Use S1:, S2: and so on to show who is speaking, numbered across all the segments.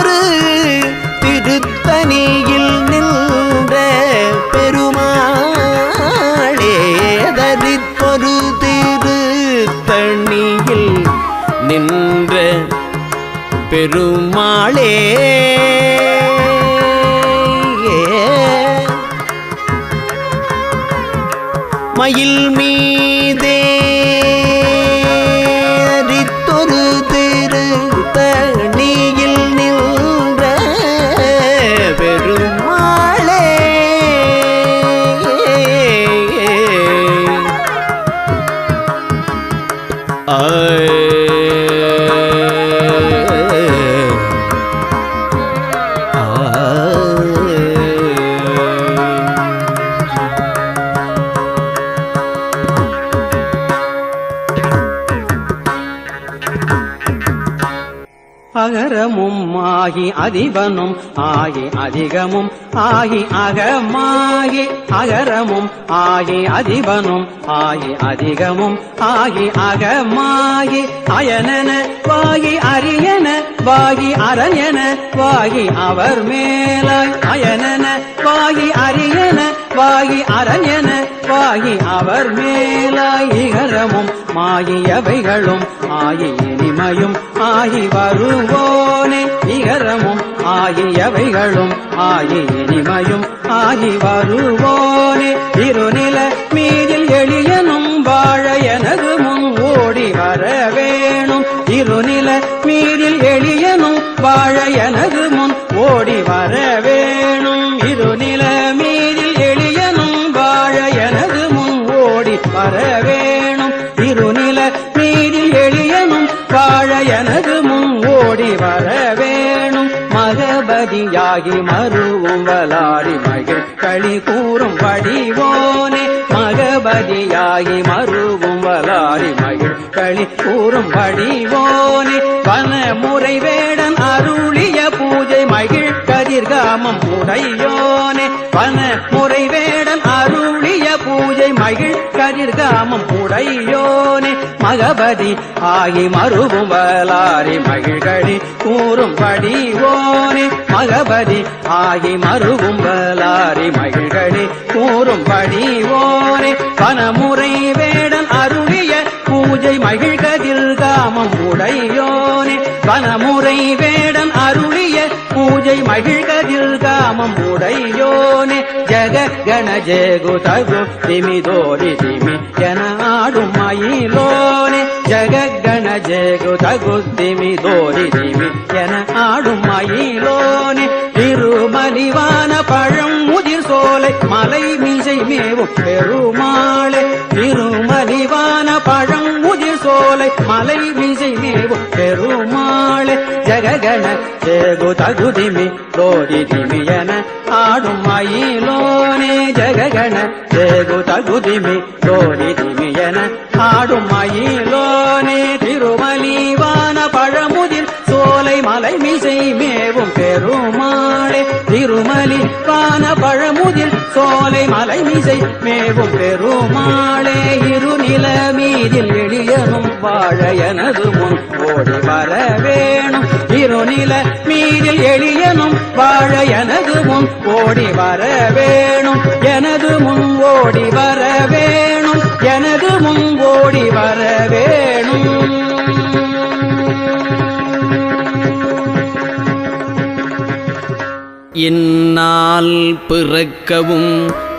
S1: ஒரு திருத்தணியில் நின்ற பெருமாளே தரித்தொரு திருத்தணியில் நின்ற பெருமாளே.
S2: அகரமும் ஆகி அதிபனும் ஆகி அதிகமும் ஆகி அகமாகி அகரமும் ஆகி அதிபனும் ஆகி அதிகமும் ஆகி அகமாகி அயனன வாகி அரியன வாகி அரண்யன வாகி அவர் மேலாய் அயனன வாகி அரியன வாகி அரண்யன வாகி அவர் மேலாய் இகரமும் மாகியவைகளும் ஆகி இனிமையும் ஆகி வருவோனே இகரமும் ஆகியவைகளும் ஆகி இனிமையும் ஆகி வருவோனே இருநில மீதில் எளியனும் வாழ எனது முன் ஓடி வர வேணும் இருநில மீதில் எளியனும் வாழ எனது ஓடி வர வேணும். மகபதியாகி மருவும் வலாடி மகிழ் களி கூறும் வடிவோனே. மகபதியாகி மருவும் வலாடி மகிழ் களி கூறும் வடிவோனே. பல முறை வேடன் அருளிய பூஜை மகிழ் கதிர்காமம் உடையோனே. பல முறை வேடன் மகிழ் கதிர்காமம் உடையோனே மகபதி ஆகி மறுவும் வலாரி மகிழ்கடி கூறும் படிவோனே மகபதி ஆகி மறுவும் வலாரி மகிழ்கடி கூறும் படிவோனே பனமுறை வேடன் அருளிய பூஜை மகிழ்கதில் காமம் உடையோனே பனமுறை வேடன் அருளி பூஜை மகிழ்கதில் காமம் உடையோனே. ஜக கண ஜேகு தகு திமிதோரி திமி என ஆடும் மயிலோனே. ஜக கண ஜேகு தகுத்திமி தோரி திமி என ஆடும் மயிலோனே. திருமலிவான பழம் முதிர் சோலை மலை மீசை மேவும் பெருமாளே. திருமலிவான பழம் முதிர் சோலை மலை மீசை மேவும் பெருமாளே. ஜககண ஜேகு தகுதிமி தோரி திமியன ஆடும் மயிலோனே ஜககண ஜேகு தகுதிமி தோரி திமியன ஆடும் மயிலோனே திருமலிவான பழமுதிர். சோலை மலை மிசை மேவும் பெருமாளே திருமலி வான பழமுதிர். சோலை மலை மிசை மேவும் பெருமாளே இருநில மீதில் எளியனும் வாழ எனது முன் ஓடி வர வேணும். திருநில மீதில் எளியனும் வாழ எனது முன் ஓடி வர வேணும். எனது முன் ஓடி வர வேணும். எனது முன் ஓடி வர வேணும்.
S1: என்னால் பிறக்கவும்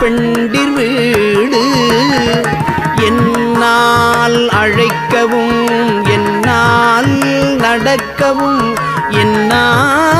S1: பெண்டிர் வீடு என்னால் அழைக்கவும் என்னால் நடக்கவும் என்னால்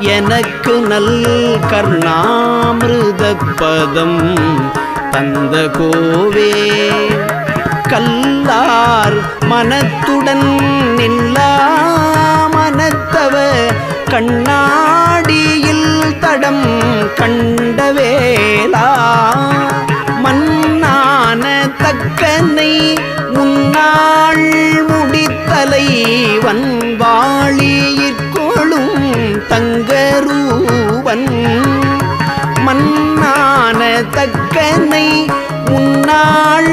S1: எனக்கு நல் கர்ணாமிருத பதம் தந்த கோவே. கல்லார் மனத்துடன் நில்லா மனத்தவ கண்ணாடியில் தடம் கண்டவேலா தங்கரூவன் மன்னான தக்கனை உன்னாள்